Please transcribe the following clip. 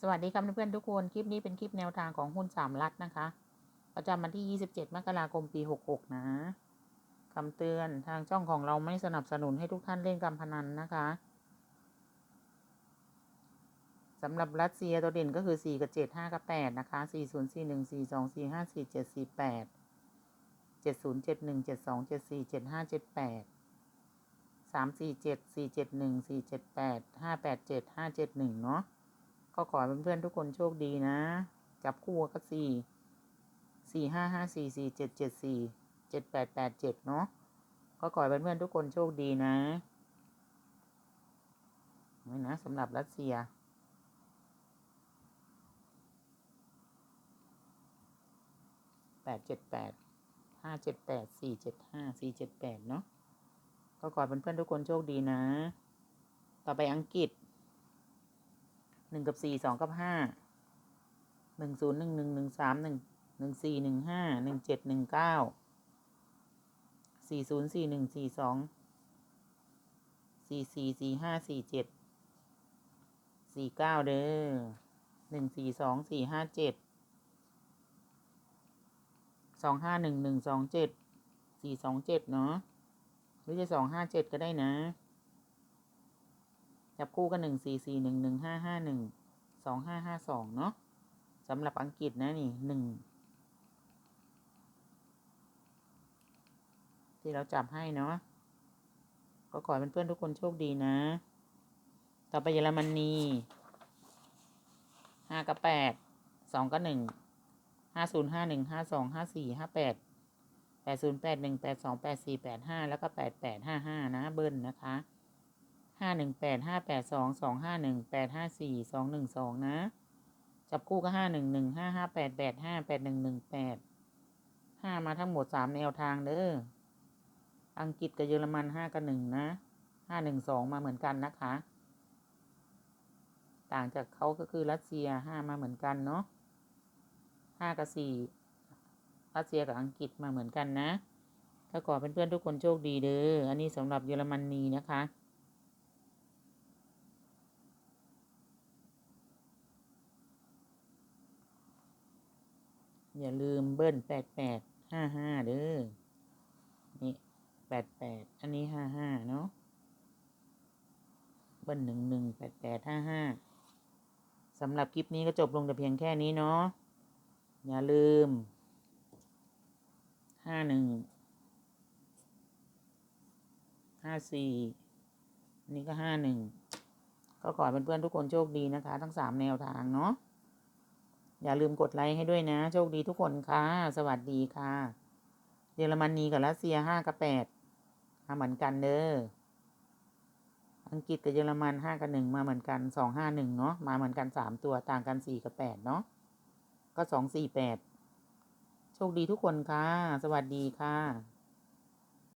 สวัสดีครับเพื่อนๆทุกคน คลิปนี้เป็นคลิปแนวทางของหุ้นสามรัฐนะคะ ประจำวันที่ 27 มกราคม ปี 66 นะคำเตือนทางช่องของเราไม่สนับสนุนให้ทุกท่านเล่นการพนันนะคะสำหรับรัสเซียตัวเด่นก็คือ 4 กับ 7 5 กับ 8 นะคะ 4 0 4 1 4 2 4 5 4 7 4 8 7 0 7 1 7 2 7 4 7 5 7 8 3 4 7 4 7 1 4 7 8 5 8 7 5 7 1 เนาะ ก็ขอให้เพื่อนๆทุกคนโชคดีนะ จับคู่ก็สี่สี่ห้าห้าสี่สี่เจ็ดเจ็ดสี่เจ็ดแปดแปดเจ็ดเนาะก็ขอให้เพื่อนๆทุกคนโชคดีนะนี่นะสำหรับรัสเซียแปดเจ็ดแปดห้าเจ็ดแปดสี่เจ็ดห้าสี่เจ็ดแปดเนาะก็ขอให้เพื่อนๆทุกคนโชคดีนะ ต่อไปอังกฤษ หนึ่งกับสี่สองกับห้าหนึ่งศูนย์หนึ่งหนึ่งหนึ่งสามหนึ่งหนึ่งสี่หนึ่งห้าหนึ่งเจ็ดหนึ่งเก้าสี่ศูนย์สี่หนึ่งสี่สองสี่สี่สี่ห้าสี่เจ็ดสี่เก้าเด้อหนึ่งสี่สองสี่ห้าเจ็ดสองห้าหนึ่งหนึ่งสองเจ็ดสี่สองเจ็ดเนาะหรือจะสองห้าเจ็ดก็ได้นะ จับคู่กันหนึ่งสี่สี่หนึ่งหนึ่งห้าห้าหนึ่งสองห้าห้าสองเนาะสำหรับอังกฤษนะนี่หนึ่งที่เราจับให้เนาะก็ขอให้เพื่อนๆทุกคนโชคดีนะ ต่อไปเยอรมนีห้ากับแปดสองกับหนึ่งห้าศูนย์ห้าหนึ่งห้าสองห้าสี่ห้าแปดแปดศูนย์แปดหนึ่งแปดสองแปดสี่แปดห้าแล้วก็แปดแปดห้าห้านะเบิ้ลนะคะ ห้าหนึ่งแปดห้าแปดสองสองห้าหนึ่งแปดห้าสี่สองหนึ่งสองนะ จับคู่ก็ห้าหนึ่งหนึ่งห้าห้าแปดแปดห้าแปดหนึ่งหนึ่งแปดห้ามาทั้งหมดสามแนวทางเด้อ อังกฤษกับเยอรมันห้ากับหนึ่งนะห้าหนึ่งสองมาเหมือนกันนะคะ ต่างจากเขาก็คือรัสเซียห้ามาเหมือนกันเนาะห้ากับสี่รัสเซียกับอังกฤษมาเหมือนกันนะก็ขอเพื่อนๆทุกคนโชคดีเด้อ อันนี้สำหรับเยอรมนีนะคะ อย่าลืมเบิ้ลแปดแปดห้าห้าเด้อ นี่แปดแปดอันนี้ห้าห้าเนาะ เบิ้ลหนึ่งหนึ่งแปดแปดห้าห้าสำหรับคลิปนี้ก็จบลงแต่เพียงแค่นี้เนาะ อย่าลืมห้าหนึ่งห้าสี่นนี้ก็ห้าหนึ่งก็ขอให้เพื่อนๆทุกคนโชคดีนะคะ ทั้งสามแนวทางเนาะ อย่าลืมกดไลค์ให้ด้วยนะ โชคดีทุกคนค่ะ สวัสดีค่ะ เยอรมนีกับรัสเซียห้ากับแปดมาเหมือนกันเด้อ อังกฤษกับเยอรมันห้ากับหนึ่งมาเหมือนกันสองห้าหนึ่งเนาะ มาเหมือนกันสามตัวต่างกันสี่กับแปดเนาะ ก็สองสี่แปด โชคดีทุกคนค่ะ สวัสดีค่ะ